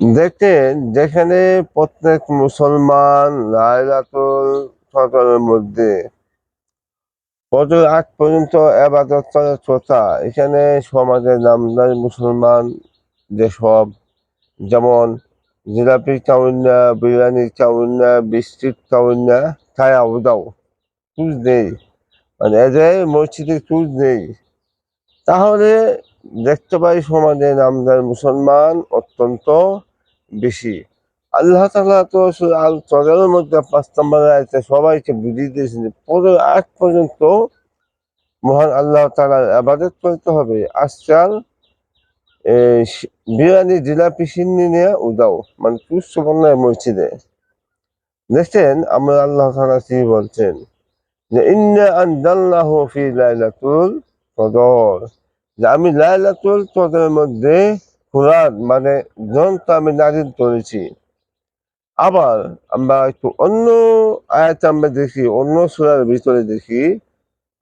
দেখেন, যেখানে প্রত্যেক মুসলমান লাইলাতুল মধ্যে ফজর আগ পর্যন্ত আবাদত এখানে সমাজের নামদারি মুসলমান যেসব যেমন জিলাপি চাউন্না বিরিয়ানি চাউন্না বিস্কিট চাউন্না খায়া উদাও চুজ নেই। মানে এদের মসজিদে চুজ নেই। তাহলে দেখতে পাই সমাজে নামদার মুসলমান অত্যন্ত বেশি। আল্লাহ তালা তো আল চরের মধ্যে পাঁচ নম্বর আছে সবাইকে বুঝিয়ে দিয়েছেন পুরো আগ পর্যন্ত মহান আল্লাহ তালার আবাদত করতে হবে। আজকাল বিরিয়ানি জিলাপি সিন্নি নিয়ে উদাও মানে বন্যায় মসজিদে। দেখছেন, আমরা আল্লাহ তালা কি বলছেন? যে, ইন্না আনজালনাহু ফি লাইলাতুল কদর। যে আমি লাইলাতুল কদরের মধ্যে কোরআন মানে গ্রন্থ আমি নাজিল করেছি। আবার আমরা একটু অন্য আয়াত আমরা দেখি, অন্য সুরার ভিতরে দেখি,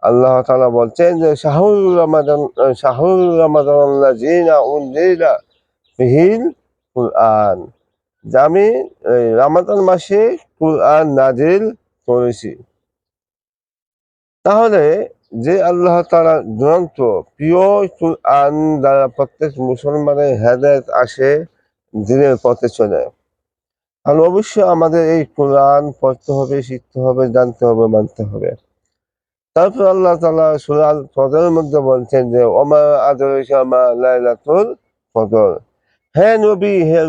আল্লাহ তাআলা বলছেন যে, শাহুল রমাদান শাহুল রমাদান আল্লাযিনা উনজিলা ফিহিল কুরআন। যে আমি রমাদান মাসে কুরআন নাজিল করেছি। তাহলে যে আল্লাহ তাআলা গ্রন্থ প্রিয় কুরআন দ্বারা প্রত্যেক মুসলমানের হেদায়েত আসে, দিনের পথে চলে। আর অবশ্যই আমাদের এই কোরআন পড়তে হবে, শিখতে হবে, জানতে হবে, মানতে হবে। তারপর আল্লাহ তালা সুরাল কদরের মধ্যে বলছেন যে, ওমা আদর লাইলাতুল কদর হে নবী, হে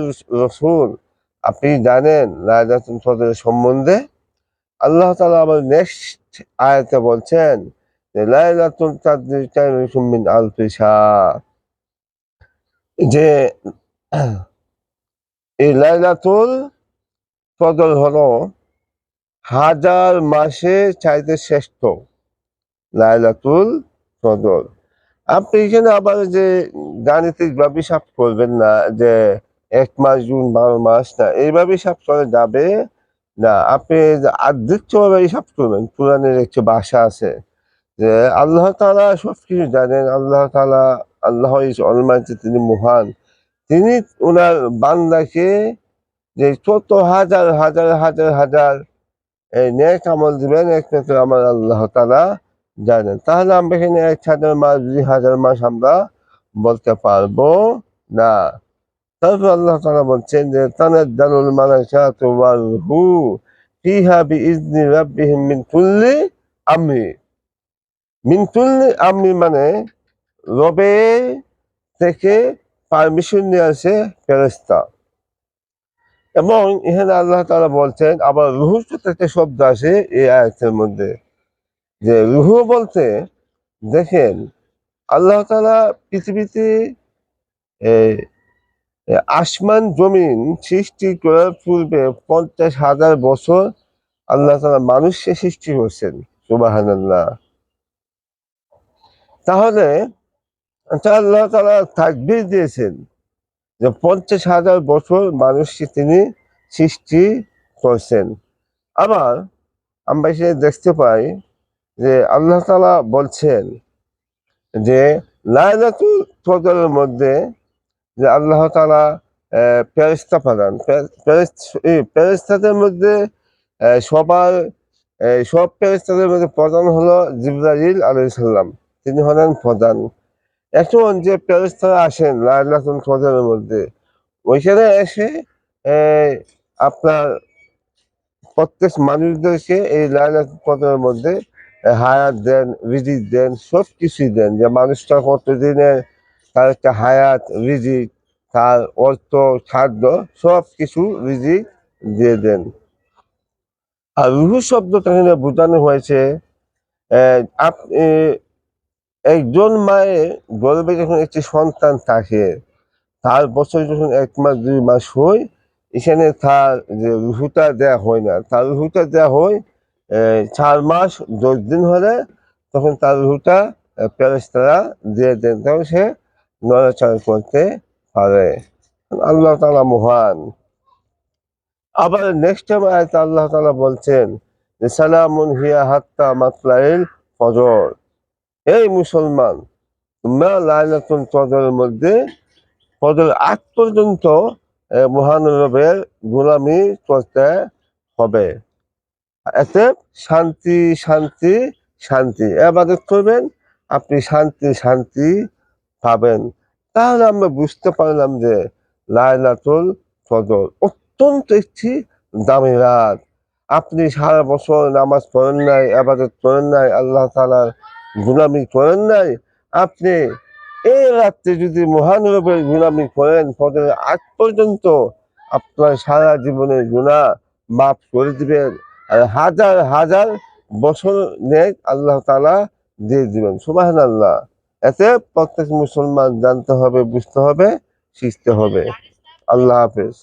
রসুল, আপনি জানেন লাইলাতুল কদরের সম্বন্ধে? আল্লাহ তালা আমার নেক্সট আয়াতে বলছেন লাইলাতুল কদর যে এই লাইলাতুল কদর হলো হাজার মাসে চাইতে শ্রেষ্ঠ লাইলাতুল কদর। আপনি এখানে আবার যে গাণিতিক ভাবে হিসাব করবেন না যে এক মাস, জুন, বারো মাস, না, এইভাবে হিসাব করা যাবে না। আপনি আদৃশ্যভাবে হিসাব করবেন কোরআনের একটি ভাষা আছে যে আল্লাহ তাআলা সব কিছু জানেন। আল্লাহ তালা আল্লাহ ইজ অলমাইটি তিনি মহান। তিনি ওনার বান্দাকে যে কত হাজার হাজার হাজার হাজার এই নেক আমল দিবেন একমাত্র আমার আল্লাহ তালা জানেন। তাহলে আমরা এখানে এক হাজার মাস, দুই হাজার মাস আমরা বলতে পারব না। তারপর আল্লাহ তালা বলছেন যে তানের তানাজ্জালুল মালাইকাতু ওয়ার রূহু ফিহা বিইজনি রাব্বিহিম মিন আমরি। মিন আমি মানে রবে থেকে পারমিশন নিয়ে আসে ফেরেশতা। এবং এখানে আল্লাহ তাআলা বলছেন, আবার রুহু একটা শব্দ আছে এই আয়াতের মধ্যে, যে রুহু বলতে দেখেন, আল্লাহ তাআলা পৃথিবীতে আসমান জমিন সৃষ্টি করার পূর্বে পঞ্চাশ হাজার বছর আল্লাহ তাআলা মানুষকে সৃষ্টি করছেন, সুবহানাল্লাহ। তাহলে আচ্ছা আল্লাহ তালা তাকবীর দিয়েছেন যে পঞ্চাশ হাজার বছর মানুষকে তিনি সৃষ্টি করছেন। আবার আমরা এখানে দেখতে পাই যে আল্লাহ তালা বলছেন যে লাইলাতুল কদরের মধ্যে যে আল্লাহ তালা ফেরেশতা পাঠান ফেরেশতাদের মধ্যে সবার সব ফেরেশতাদের মধ্যে প্রধান হলো জিবরাইল আলাইহিস সালাম। তিনি হলেন প্রধান। এখন যে ফেরেশতারা আসেন লাইলাতুল প্রধানের মধ্যে ওইখানে এসে আপনার প্রত্যেক মানুষদেরকে এই লাইলাতুল কদরের মধ্যে হায়াত দেন রিজিক দেন সব কিছুই দেন। যে মানুষটা কতদিনের তার একটা হায়াত রিজিক তার অর্থ খাদ্য সব কিছু রিজিক দিয়ে দেন। আর রুহু শব্দটা বোঝানো হয়েছে আহ, আপ- এ, একজন মায়ের গর্ভে যখন একটি সন্তান থাকে, তার বছর যখন এক মাস, দুই মাস হয়, এখানে তার যে রুহুটা দেয়া হয় না। তার রুহুটা দেয়া হয় চার মাস, দশ দিন হলে তখন তার রুহুটা প্যারেস্তারা দিয়ে দেন, তখন সে নড়াচড়া করতে পারে। আল্লাহ তালা মহান। আবার নেক্সট টাইম আয়তে আল্লাহ তালা বলছেন যে, সালামুন হিয়া হাত্তা মাতলাইল ফজর। এই মুসলমান তোমরা লাইলাতুল কদরের মধ্যে ফজর আগ পর্যন্ত এ, মহানরবের গোলামি করতে হবে। এতে শান্তি শান্তি শান্তি। এবাদত করবেন আপনি শান্তি শান্তি পাবেন। তাহলে আমরা বুঝতে পারলাম যে লাইলাতুল কদর অত্যন্ত একটি দামি রাত। আপনি সারা বছর নামাজ পড়েন নাই আবাদত করেন নাই আল্লাহ তালার গুলামি করেন নাই? আপনি এই রাত্রে যদি মহানরবের গুলামি করেন, ফজরের আগ পর্যন্ত আপনার সারা জীবনের গুণা মাফ করে দিবেন আর হাজার হাজার বছর নেক আল্লাহ তালা দিয়ে দিবেন। সুবাহ আল্লাহ এতে প্রত্যেক মুসলমান জানতে হবে, বুঝতে হবে, শিখতে হবে। আল্লাহ হাফেজ।